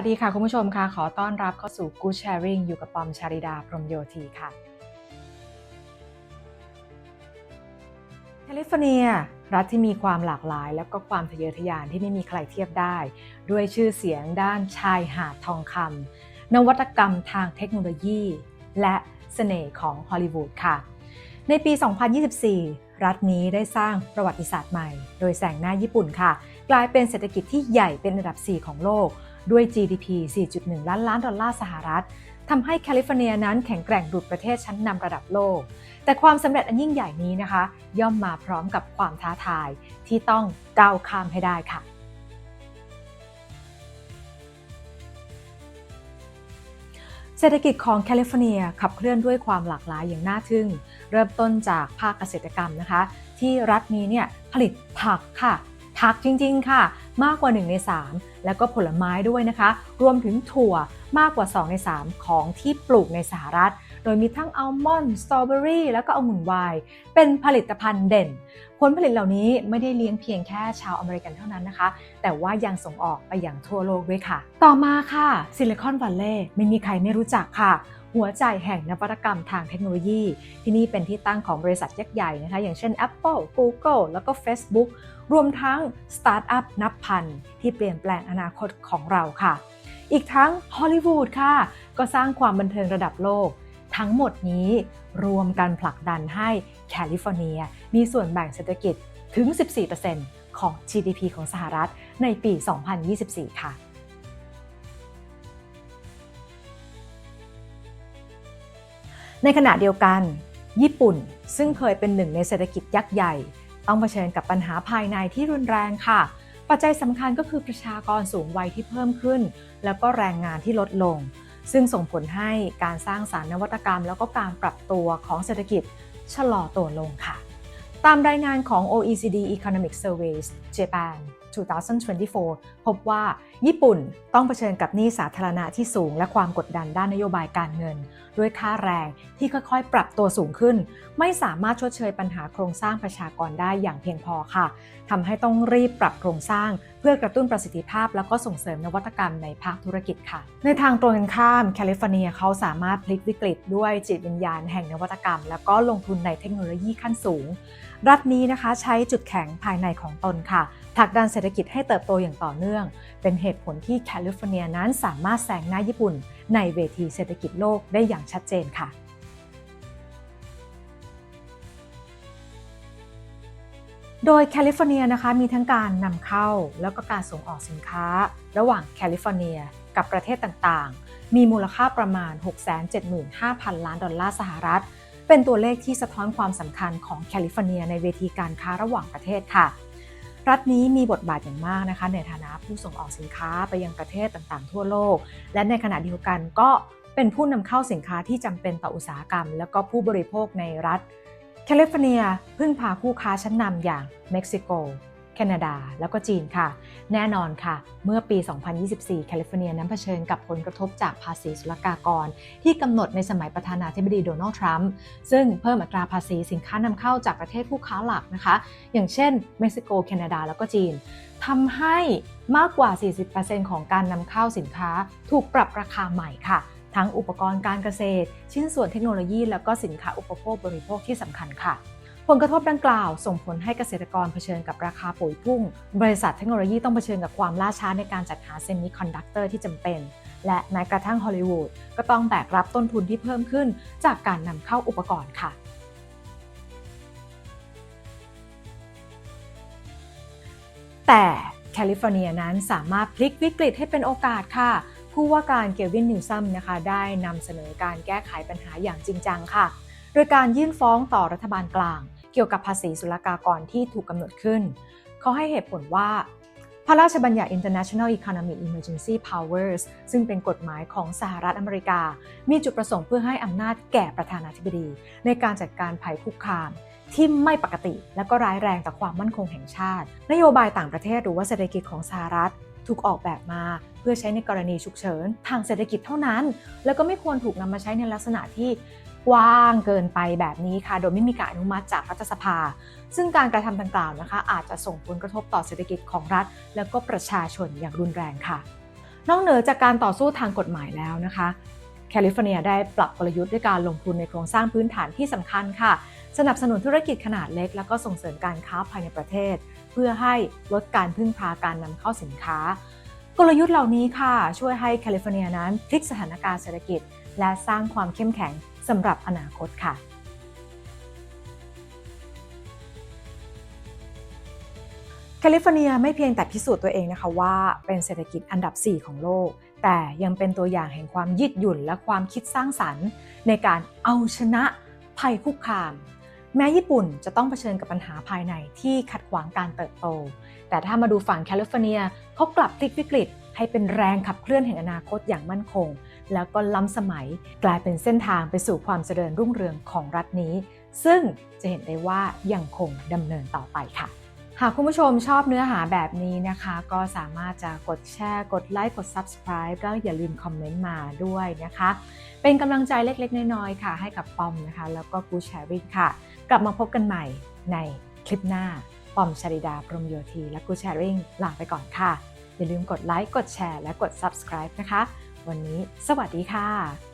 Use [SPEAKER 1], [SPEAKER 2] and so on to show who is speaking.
[SPEAKER 1] วัสดีค่ะคุณผู้ชมค่ะ ขอต้อนรับเข้าสู่ Good Sharing อยู่กับปอมชาริดาพรมโยธีค่ะแคลิฟอร์เนีย รัฐที่มีความหลากหลาย และก็ความทะเยอทะยานที่ไม่มีใครเทียบได้ ด้วยชื่อเสียงด้านชายหาดทองคำนวัตกรรมทางเทคโนโลยี และเสน่ห์ของฮอลลีวูดค่ะ ในปี 2024 รัฐนี้ได้สร้างประวัติศาสตร์ใหม่ โดยแสงหน้าญี่ปุ่นค่ะ กลายเป็นเศรษฐกิจที่ใหญ่เป็นอันดับ 4 ของโลก ด้วย GDP 4.1 ล้านล้านดอลลาร์สหรัฐทำให้แคลิฟอร์เนียนั้นแข็งแกร่งดุจประเทศชั้นนำระดับโลก แต่ความสำเร็จอันยิ่งใหญ่นี้นะคะ ย่อมมาพร้อมกับความท้าทายที่ต้องก้าวข้ามให้ได้ค่ะเศรษฐกิจของแคลิฟอร์เนียขับเคลื่อนด้วยความหลากหลายอย่างน่าทึ่ง เริ่มต้นจากภาคเกษตรกรรมนะคะ ที่รัฐนี้เนี่ยผลิตผักค่ะ ผักจริงๆค่ะ มากกว่า 1 ใน 3 แล้วก็ผลไม้ด้วยนะคะ รวมถึงถั่วมากกว่า 2 ใน 3 ของที่ปลูกในสหรัฐ โดยมีทั้งอัลมอนด์สตรอเบอรี่แล้วก็องุ่นไวน์เป็นผลิตภัณฑ์เด่น ผลผลิตเหล่านี้ไม่ได้เลี้ยงเพียงแค่ชาวอเมริกันเท่านั้นนะคะ แต่ว่ายังส่งออกไปอย่างทั่วโลกด้วยค่ะ ต่อมาค่ะซิลิคอนวัลเลย์ไม่มีใครไม่รู้จักค่ะ หัวใจแห่งนวัตกรรมทางเทคโนโลยี ที่นี่เป็นที่ตั้งของบริษัทยักษ์ใหญ่นะคะอย่างเช่น Apple, Google แล้วก็ Facebook รวมทั้งสตาร์ทอัพนับพันที่เปลี่ยนแปลงอนาคตของเราค่ะ อีกทั้งฮอลลีวูดค่ะ ก็สร้างความบันเทิงระดับโลก ทั้งหมดนี้รวมกันผลักดันให้แคลิฟอร์เนีย มีส่วนแบ่งเศรษฐกิจถึง 14%ของ GDP ของสหรัฐในปี 2024 ค่ะ ในขณะเดียวกัน ญี่ปุ่นซึ่งเคยเป็นหนึ่งในเศรษฐกิจยักษ์ใหญ่ ต้องเผชิญกับปัญหาภายในที่รุนแรงค่ะ ปัจจัยสำคัญก็คือประชากรสูงวัยที่เพิ่มขึ้น แล้วก็แรงงานที่ลดลง ซึ่งส่งผลให้การสร้างสารรค์นวัตกรรม แล้วก็การปรับตัวของเศรษฐกิจชะลอตัวลงค่ะ ตามรายงานของ OECD Economic Surveys Japan 2024 พบว่าญี่ปุ่นต้องเผชิญกับหนี้สาธารณะที่สูงและความกดดันด้านนโยบายการเงิน ด้วยค่าแรงที่ค่อยๆ ปรับตัวสูงขึ้น ไม่สามารถชดเชยปัญหาโครงสร้างประชากรได้อย่างเพียงพอค่ะทำให้ต้องรีบปรับโครงสร้างเพื่อกระตุ้นประสิทธิภาพ แล้วก็ส่งเสริมนวัตกรรมในภาคธุรกิจค่ะ ในทางตรงกันข้ามแคลิฟอร์เนียเขาสามารถพลิกวิกฤตด้วยจิตวิญญาณแห่งนวัตกรรม แล้วก็ลงทุนในเทคโนโลยีขั้นสูง รัฐนี้นะคะใช้จุดแข็งภายในของตนค่ะผลักดันเศรษฐกิจให้เติบโตอย่างต่อเนื่อง เป็นเหตุผลที่แคลิฟอร์เนียนั้นสามารถแซงหน้าญี่ปุ่น ในเวทีเศรษฐกิจโลกได้อย่างชัดเจนค่ะ โดยแคลิฟอร์เนียนะคะมีทั้งการนำเข้าแล้วก็การส่งออกสินค้า ระหว่างแคลิฟอร์เนียกับประเทศต่างๆ มีมูลค่าประมาณ 675,000 ล้านดอลลาร์สหรัฐ เป็นตัวเลขที่สะท้อนความสำคัญของแคลิฟอร์เนียในเวทีการค้าระหว่างประเทศค่ะ รัฐนี้มีบทบาทอย่างมากนะคะ ในฐานะผู้ส่งออกสินค้าไปยังประเทศต่างๆ ทั่วโลก และในขณะเดียวกันก็เป็นผู้นำเข้าสินค้าที่จำเป็นต่ออุตสาหกรรม และก็ผู้บริโภคในรัฐ แคลิฟอร์เนียพึ่งพาคู่ค้าชั้นนำอย่างเม็กซิโก แคนาดา แล้วก็จีนค่ะ แน่นอนค่ะ เมื่อปี 2024 แคลิฟอร์เนียนั้นเผชิญกับผลกระทบจากภาษีศุลกากร ที่กำหนดในสมัยประธานาธิบดีโดนัลด์ทรัมป์ซึ่งเพิ่มอัตราภาษีสินค้านำเข้าจากประเทศผู้ค้าหลักนะคะ อย่างเช่น เม็กซิโก แคนาดา แล้วก็จีนทำให้มากกว่า 40%ของการนำเข้าสินค้าถูกปรับราคาใหม่ค่ะ ทั้งอุปกรณ์การเกษตร ชิ้นส่วนเทคโนโลยี แล้วก็สินค้าอุปโภคบริโภคที่สำคัญค่ะ ผลกระทบดังกล่าว ส่งผลให้เกษตรกรเผชิญกับราคาปุ๋ยพุ่ง บริษัทเทคโนโลยีต้องเผชิญกับความล่าช้าในการจัดหาเซมิคอนดักเตอร์ที่จำเป็นและแม้กระทั่งฮอลลีวูดก็ต้องแบกรับต้นทุนที่เพิ่มขึ้นจากการนำเข้าอุปกรณ์ค่ะ แต่แคลิฟอร์เนียนั้นสามารถพลิกวิกฤตให้เป็นโอกาสค่ะ ผู้ว่าการเกลวินนิวซัมนะคะได้นำเสนอการแก้ไขปัญหาอย่างจริงจังค่ะ โดยการยื่นฟ้องต่อรัฐบาลกลาง เกี่ยวกับภาษีศุลกากรที่ถูกกำหนดขึ้น เขาให้เหตุผลว่า พระราชบัญญัติ International Economic Emergency Powers ซึ่งเป็นกฎหมายของสหรัฐอเมริกา มีจุดประสงค์เพื่อให้อำนาจแก่ประธานาธิบดี ในการจัดการภัยคุกคามที่ไม่ปกติและก็ร้ายแรงต่อความมั่นคงแห่งชาติ นโยบายต่างประเทศหรือว่าเศรษฐกิจของสหรัฐถูกออกแบบมาเพื่อใช้ในกรณีฉุกเฉิน ทางเศรษฐกิจเท่านั้น แล้วก็ไม่ควรถูกนำมาใช้ในลักษณะที่กว้างเกินไปแบบนี้ค่ะ โดยไม่มีการอนุมัติจากรัฐสภา ซึ่งการกระทำดังกล่าวนะคะ อาจจะส่งผลกระทบต่อเศรษฐกิจของรัฐ และก็ประชาชนอย่างรุนแรงค่ะ นอกเหนือจากการต่อสู้ทางกฎหมายแล้วนะคะแคลิฟอร์เนียได้ปรับกลยุทธ์ด้วยการลงทุนในโครงสร้างพื้นฐานที่สำคัญค่ะ สนับสนุนธุรกิจขนาดเล็ก แล้วก็ส่งเสริมการค้าภายในประเทศ พื่อให้ลดการพึ่งพาการนำเข้าสินค้า กลยุทธ์เหล่านี้ค่ะ ช่วยให้แคลิฟอร์เนียนั้นพลิกสถานการณ์เศรษฐกิจ และสร้างความเข้มแข็งสำหรับอนาคตค่ะแคลิฟอร์เนียไม่เพียงแต่พิสูจน์ตัวเองนะคะว่าเป็นเศรษฐกิจอันดับ 4 ของโลก แต่ยังเป็นตัวอย่างแห่งความยืดหยุ่นและความคิดสร้างสรรค์ ในการเอาชนะภัยคุกคาม แม้ญี่ปุ่นจะต้องเผชิญกับปัญหาภายในที่ขัดขวางการเติบโต แต่ถ้ามาดูฝั่งแคลิฟอร์เนียเขากลับพลิกวิกฤต ให้เป็นแรงขับเคลื่อนแห่งอนาคตอย่างมั่นคง แล้วก็ล้ำสมัยกลายเป็นเส้นทางไปสู่ความเจริญรุ่งเรืองของรัฐนี้ ซึ่งจะเห็นได้ว่ายังคงดำเนินต่อไปค่ะ หากคุณผู้ชมชอบเนื้อหาแบบนี้นะคะ ก็สามารถจะกดแชร์ กดไลค์ กด Subscribe แล้วอย่าลืมคอมเมนต์มาด้วยนะคะ เป็นกำลังใจเล็กๆ น้อยๆ ค่ะ ให้กับปอมนะคะ แล้วก็กูแชร์ริงค่ะ กลับมาพบกันใหม่ในคลิปหน้า ปอมชริดาพรหมโยธีและกูแชร์ริงลาไปก่อนค่ะ อย่าลืมกดไลค์ กดแชร์ และกด Subscribe นะคะ วันนี้สวัสดีค่ะ